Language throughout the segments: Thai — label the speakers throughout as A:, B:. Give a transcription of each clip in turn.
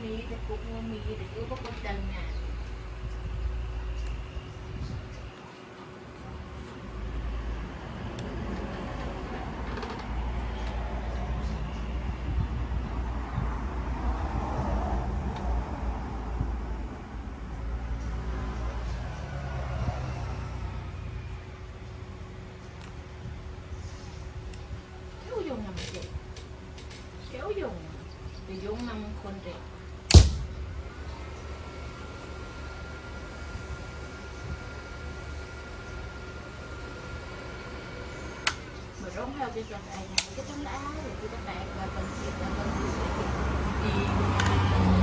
A: มีแต่กุ๊กมันมีแต่กุ๊กก็กดดันไง kéo dùng nằm chị kéo dùng thì dùng năm con trẻ Kita nak, kita tak akan kita tak akan.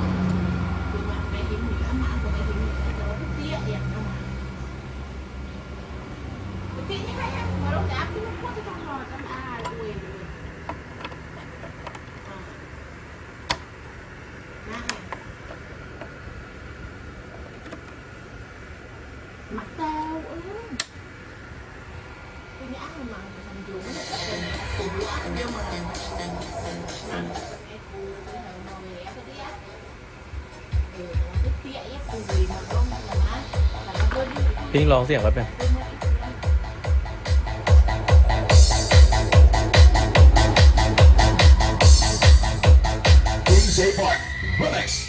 B: พิงลองเสียงแป๊บนึง
C: DJ Park Remix.
B: ก็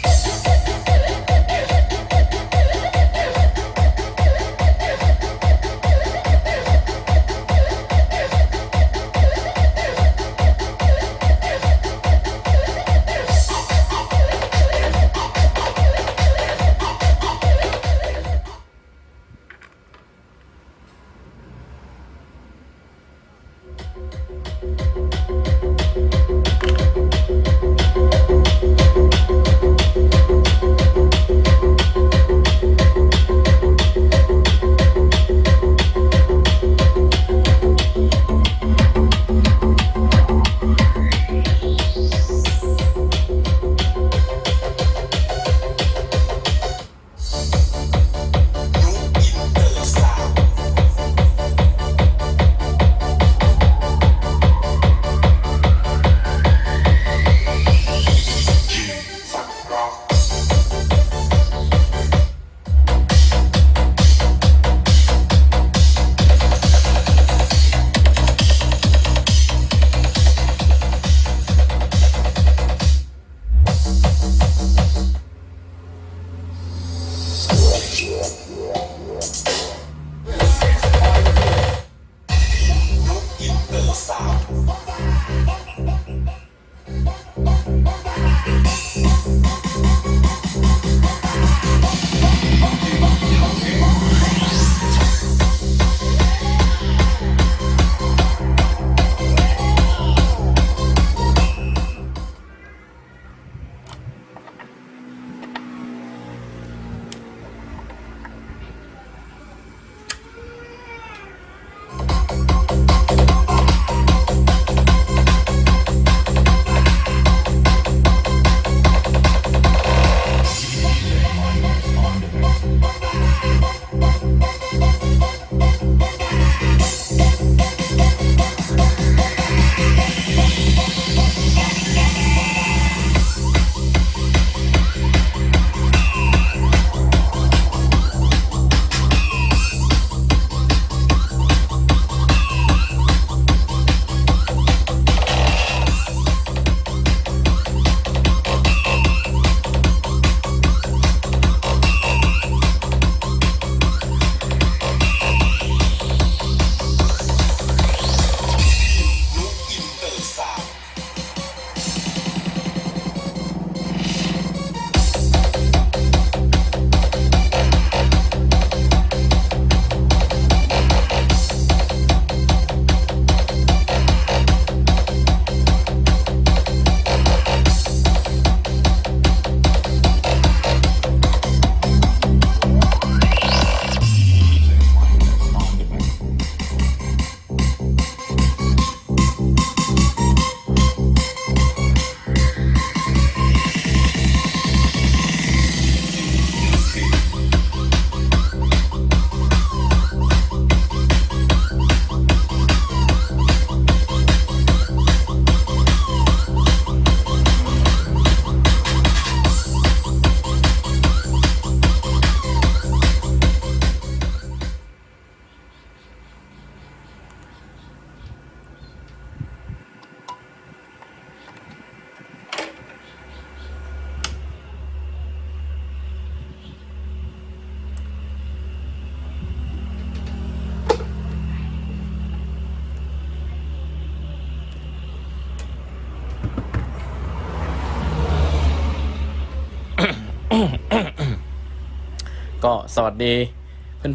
B: ก็สวัสดี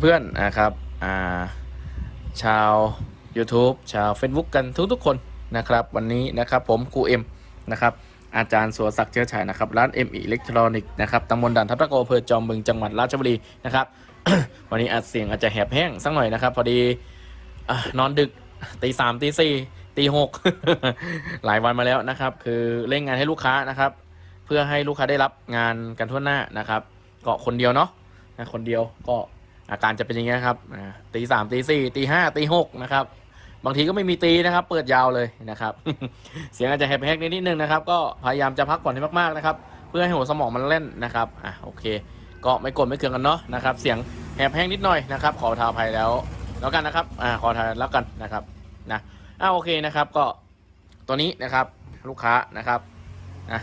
B: เพื่อนๆนะครับอ่าชาว YouTube ชาว Facebook กันทุกๆคนนะครับ วันนี้นะครับผมครูเอ็มนะครับอาจารย์สัวศักดิ์เชื้อฉายนะครับร้าน M อิเล็กทรอนิกส์นะครับตำบลด่านทับตะโกอำเภอจอมบึงจังหวัดราชบุรีนะครับวันนี้อาจเสียงอาจจะแหบแห้งสักหน่อยนะครับ พอดีอนอนดึกตีสามตีสี่ตีหกหลายวันมาแล้วนะครับ คือเร่งงานให้ลูกค้านะครับ เพื่อให้ลูกค้าได้รับงานกันทั่วหน้านะครับ เก็คนเดียวเนาะ นะคนเดียวก็อาการจะเป็นอย่างเงี้ยครับตีสามตีสี่ตีห้าตีหกนะครับ บางทีก็ไม่มีตีนะครับ เปิดยาวเลยนะครับ เสียงอาจจะแหบแหกนิดนึงนะครับ ก็พยายามจะพักผ่อนให้มากๆนะครับ เพื่อให้หัวสมองมันเล่นนะครับอะโอเค ก็ไม่กดไม่เคืองกันเนาะนะครับ เสียงแหบแห้งนิดหน่อยนะครับ ขอทาภัยแล้วแล้วกันนะครับอ่าขอทาแล้วกันนะครับนะอ่าโอเคนะครับ ก็ตัวนี้นะครับลูกค้านะครับนะ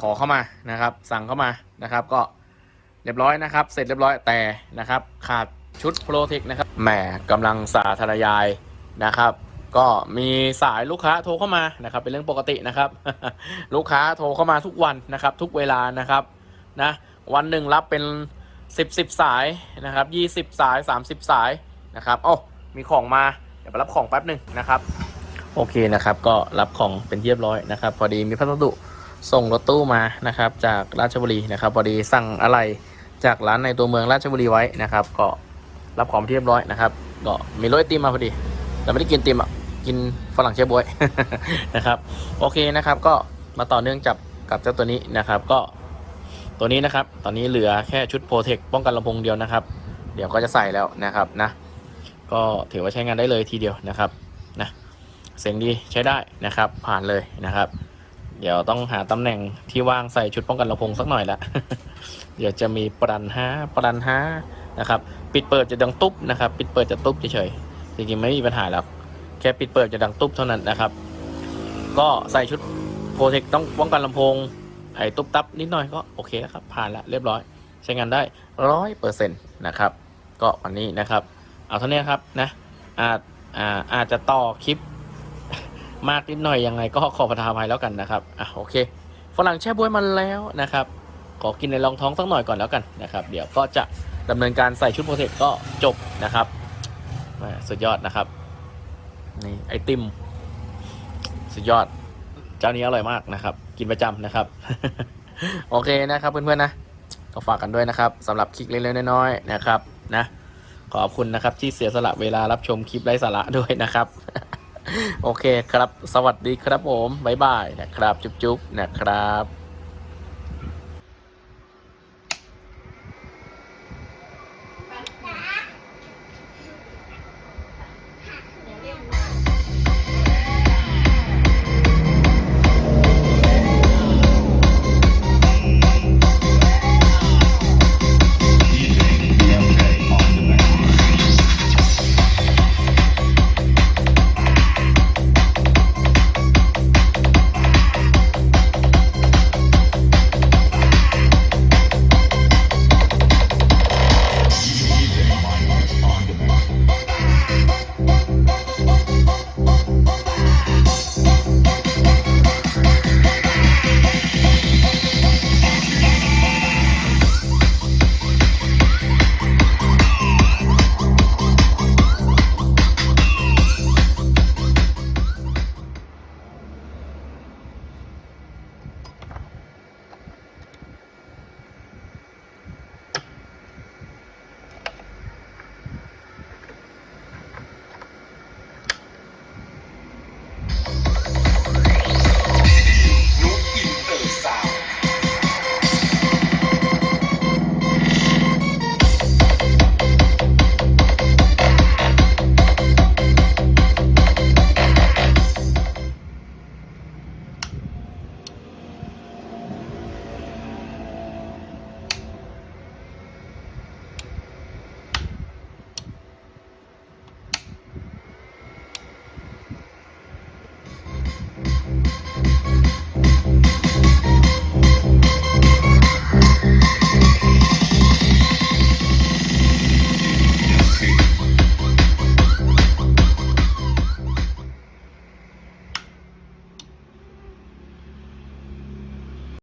B: ขอเข้ามานะครับ สั่งเข้ามานะครับ ก็ เรียบร้อยนะครับ เสร็จเรียบร้อยแต่นะครับ ขาดชุดโปรเทคนะครับแหมกำลังสาธารยายนะครับ ก็มีสายลูกค้าโทรเข้ามานะครับ เป็นเรื่องปกตินะครับ ลูกค้าโทรเข้ามาทุกวันนะครับ ทุกเวลานะครับนะวันหนึ่งรับเป็น 10 10 สายนะครับ 20 สาย 30 สายนะครับโอ้มีของมาเดี๋ยวไปรับของแป๊บหนึ่งนะครับ โอเคนะครับ ก็รับของเป็นเรียบร้อยนะครับ พอดีมีพัสดุส่งรถตู้มานะครับ จากราชบุรีนะครับ พอดีสั่งอะไร จากร้านในตัวเมืองราชบุรีไว้นะครับ ก็รับของเป็นที่เรียบร้อยนะครับ ก็มีรถไอติมมาพอดี แต่ไม่ได้กินไอติมอะกินฝรั่งเชฟบวยนะครับโอเคนะครับก็มาต่อเนื่องจับกับเจ้าตัวนี้นะครับ ก็ตัวนี้นะครับ ตอนนี้เหลือแค่ชุดโปรเทคป้องกันลำโพงเดียวนะครับ เดี๋ยวก็จะใส่แล้วนะครับนะ ก็ถือว่าใช้งานได้เลยทีเดียวนะครับนะเสียงดีใช้ได้นะครับ ผ่านเลยนะครับ เดี๋ยวต้องหาตำแหน่งที่ว่างใส่ชุดป้องกันลำโพงสักหน่อยละ เดี๋ยวจะมีปรันห้าปรันห้านะครับ ปิดเปิดจะดังตุ๊บนะครับ ปิดเปิดจะตุ๊บเฉยๆจริงๆไม่มีปัญหาหรอกแค่ปิดเปิดจะดังตุ๊บเท่านั้นนะครับ ก็ใส่ชุดโปรเทคต้องป้องกันลำโพงไอ้ตุ๊บตับนิดหน่อยก็โอเคแล้วครับ ผ่านละเรียบร้อย ใช้งานได้ร้อยเปอร์เซ็นต์นะครับ ก็วันนี้นะครับ เอาเท่านี้ครับนะอาจอาอาจจะต่อคลิป มากนิดหน่อยยังไงก็ขอประทานอภัยแล้วกันนะครับอะโอเคฝรั่งแช่บวยมันแล้วนะครับ ขอกินในรองท้องสักหน่อยก่อนแล้วกันนะครับ เดี๋ยวก็จะดำเนินการใส่ชุดโปรเทคก็จบนะครับสุดยอดนะครับนี่ไอติมสุดยอดเจ้านี้อร่อยมากนะครับ กินประจำนะครับ โอเคนะครับเพื่อนๆนะก็ฝากกันด้วยนะครับสำหรับคลิปเล็กๆน้อยๆนะครับนะขอบคุณนะครับที่เสียสละเวลารับชมคลิปไร้สาระด้วยนะครับ โอเคครับ สวัสดีครับผม บ๊ายบายนะครับ จุ๊บๆนะครับ